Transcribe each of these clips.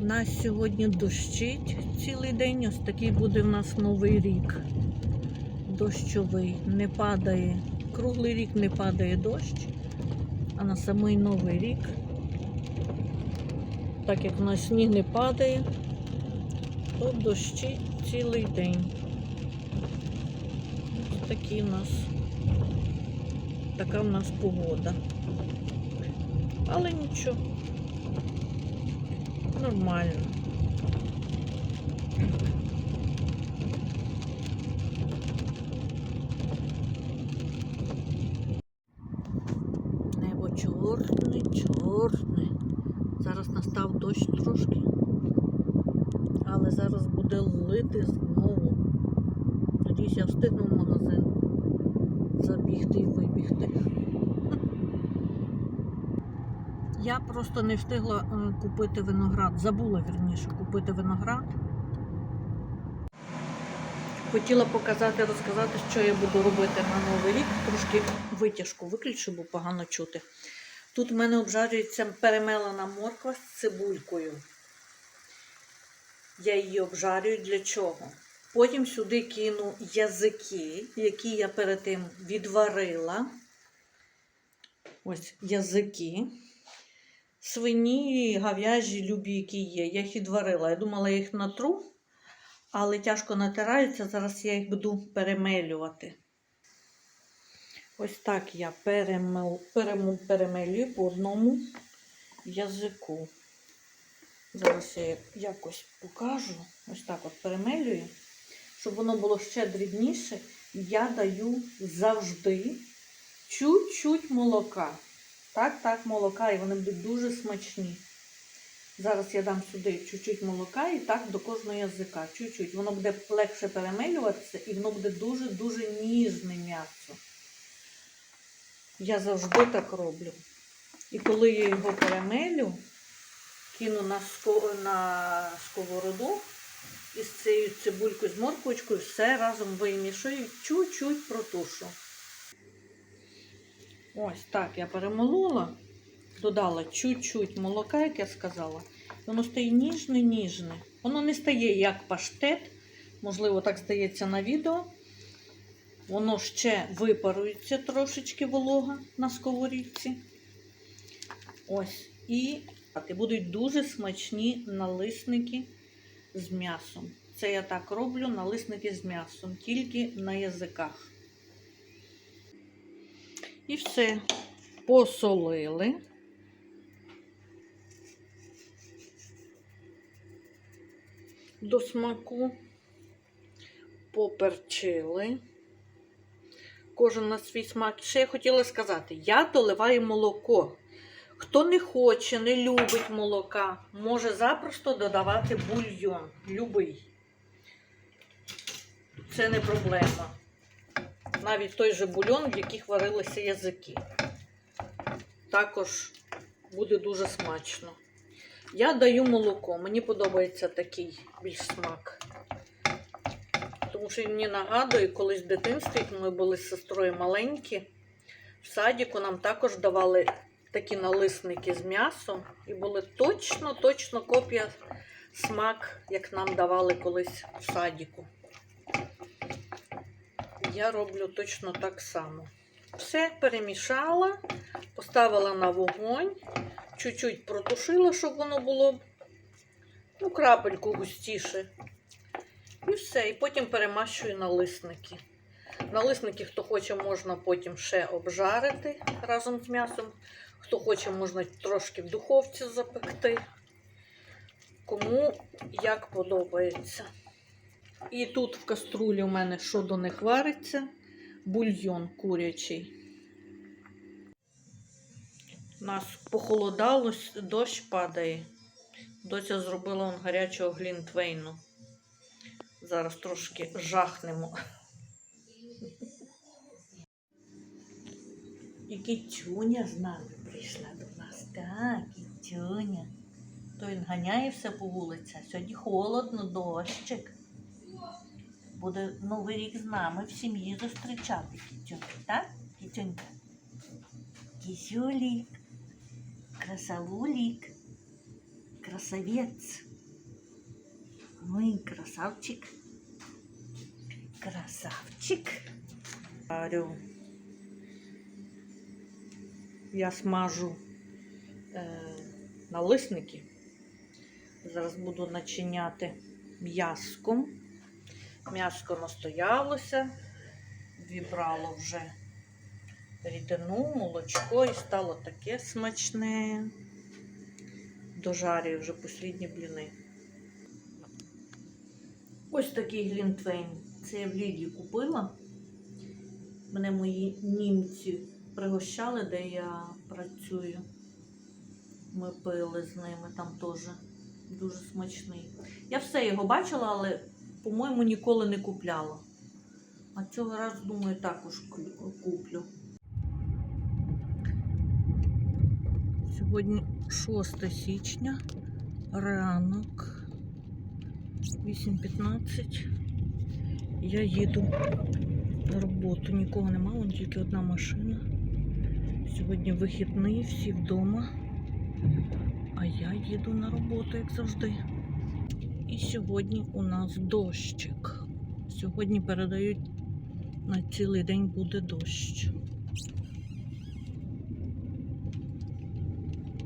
Нас сьогодні дощить цілий день. Ось такий буде в нас новий рік. Дощовий. Не падає. Круглий рік не падає дощ, а на самий новий рік, так як в нас сніг не падає, то дощить цілий день. Ось такі в нас, така в нас погода. Але нічого. Нормально. Небо чорне, чорне. Зараз настав дощ трошки. Але зараз буде лити знову. Надіюсь, я встигну в магазин забігти і вибігти. Я просто не встигла купити виноград. Забула вірніше купити виноград. Хотіла показати, розказати, що я буду робити на Новий рік. Трошки витяжку виключу, бо погано чути. Тут в мене обжарюється перемелена морква з цибулькою. Я її обжарюю для чого? Потім сюди кину язики, які я перед тим відварила. Ось язики. Свині, гав'яжі, любі, які є. Я їх відварила. Я думала, я їх натру, але тяжко натираються. Зараз я їх буду перемелювати. Ось так я перемел, перему, перемелюю по одному язику. Зараз я якось покажу. Ось так от перемелюю. Щоб воно було ще дрібніше, я даю завжди чуть-чуть молока. Так, так, молока, і вони будуть дуже смачні. Зараз я дам сюди чуть-чуть молока і так до кожного язика. Чуть-чуть. Воно буде легше перемелюватися і воно буде дуже-дуже ніжне м'ясо. Я завжди так роблю. І коли я його перемелю, кину на, на сковороду із цією цибулькою з морквочкою, все разом вимішую, чуть-чуть протушу. Ось так я перемолола, додала чуть-чуть молока, як я сказала. Воно стає ніжне-ніжне. Воно не стає як паштет, можливо, так здається на відео. Воно ще випарується трошечки волога на сковорідці. Ось. І будуть дуже смачні налисники з м'ясом. Це я так роблю налисники з м'ясом, тільки на язиках. І все посолили. До смаку поперчили. Кожен на свій смак. Ще я хотіла сказати, я доливаю молоко. Хто не хоче, не любить молока, може запросто додавати бульйон. Любий. Це не проблема навіть той же бульон, в яких варилися язики. Також буде дуже смачно. Я даю молоко, мені подобається такий більш смак. Тому що мені нагадує, колись в дитинстві, ми були з сестрою маленькі, в садіку нам також давали такі налисники з м'ясом. І були точно-точно копія смак, як нам давали колись в садіку я роблю точно так само. Все перемішала, поставила на вогонь, чуть-чуть протушила, щоб воно було ну, крапельку густіше. І все. І потім перемащую налисники. Налисники, хто хоче, можна потім ще обжарити разом з м'ясом. Хто хоче, можна трошки в духовці запекти. Кому як подобається. І тут в каструлі у мене що до них вариться, бульйон курячий. У нас похолодало, дощ падає. Доця зробила он гарячого глінтвейну. Зараз трошки жахнемо. І кітюня з нами прийшла до нас. Так, кітюня. То він ганяє все по вулицях. Сьогодні холодно, дощик буде Новий рік з нами в сім'ї зустрічати кітюнька, так? Кітюнька? Кісюлік, красавулік, красавець. Ой, красавчик. Красавчик. Варю. Я смажу е, налисники. Зараз буду начиняти м'яском. М'яско настоялося, вібрало вже рідину, молочко і стало таке смачне. Дожарюю вже послідні бліни. Ось такий глінтвейн. Це я в Ліді купила. Мене мої німці пригощали, де я працюю. Ми пили з ними там теж дуже смачний. Я все його бачила, але, по-моєму, ніколи не купляла. А цього разу, думаю, також куплю. Сьогодні 6 січня, ранок, 8.15. Я їду на роботу. Нікого нема, вон тільки одна машина. Сьогодні вихідний, всі вдома. А я їду на роботу, як завжди. І сьогодні у нас дощик. Сьогодні передають на цілий день буде дощ.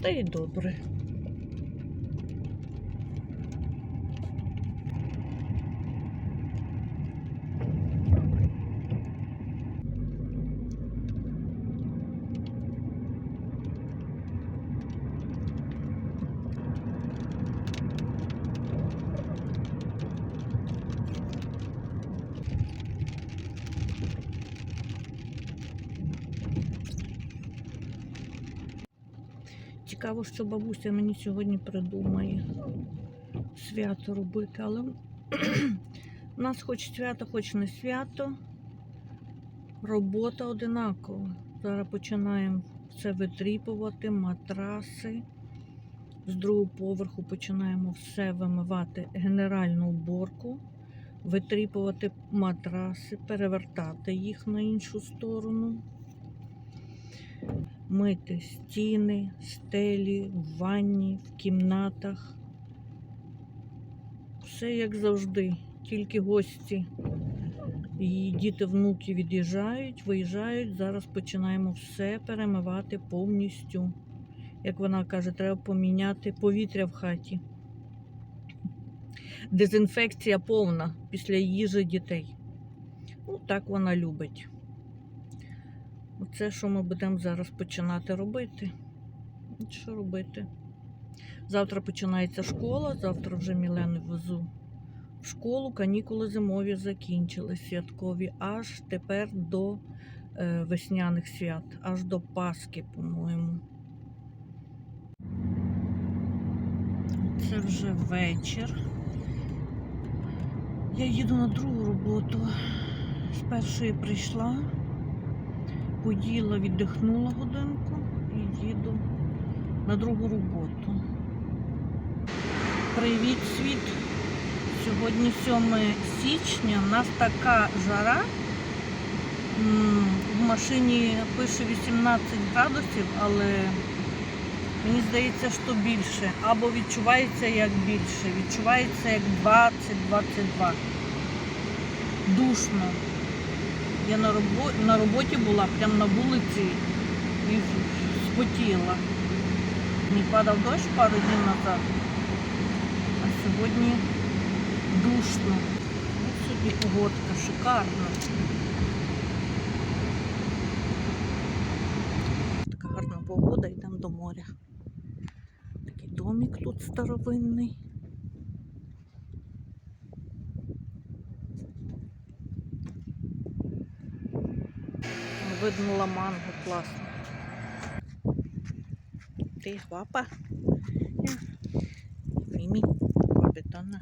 Та й добре. Цікаво, що бабуся мені сьогодні придумає свято робити, але у нас хоч свято, хоч не свято. Робота одинакова. Зараз починаємо все витріпувати, матраси. З другого поверху починаємо все вимивати генеральну уборку, витріпувати матраси, перевертати їх на іншу сторону мити стіни, стелі, в ванні, в кімнатах. Все як завжди, тільки гості і діти, внуки від'їжджають, виїжджають. Зараз починаємо все перемивати повністю. Як вона каже, треба поміняти повітря в хаті. Дезінфекція повна після їжі дітей. Ну, так вона любить. Оце, що ми будемо зараз починати робити. Що робити? Завтра починається школа, завтра вже Мілену везу в школу. Канікули зимові закінчились святкові, аж тепер до е, весняних свят, аж до Пасхи, по-моєму. Це вже вечір. Я їду на другу роботу. З першої прийшла поїла, віддихнула годинку і їду на другу роботу. Привіт, світ! Сьогодні 7 січня, у нас така жара. В машині пише 18 градусів, але мені здається, що більше. Або відчувається як більше, відчувається як 20-22. Душно. Я на роботі, на роботі була прямо на вулиці і спотіла. Мені падав дощ пару днів назад, а сьогодні душно. Ось сьогодні погодка шикарна. Така гарна погода, йдемо до моря. Такий домик тут старовинний. Виднула манго класно. Ти папа? Мімі, капітана.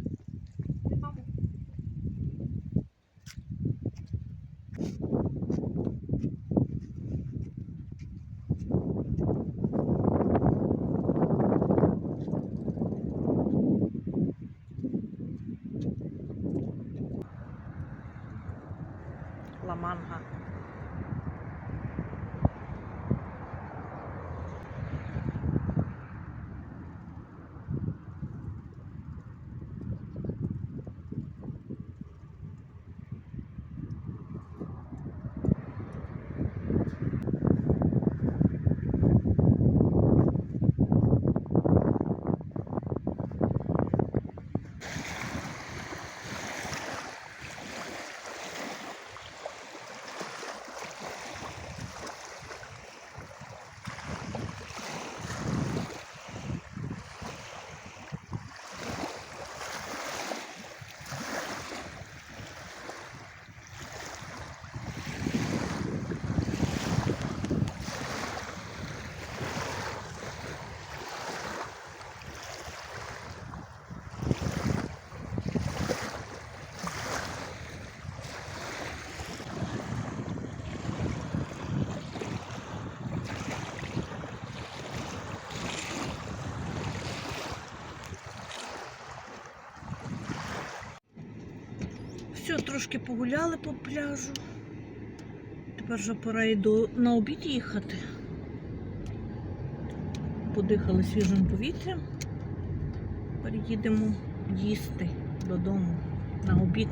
Все, трошки погуляли по пляжу. Тепер вже пора до, на обід їхати. Подихали свіжим повітрям. Тепер їдемо їсти додому на обід.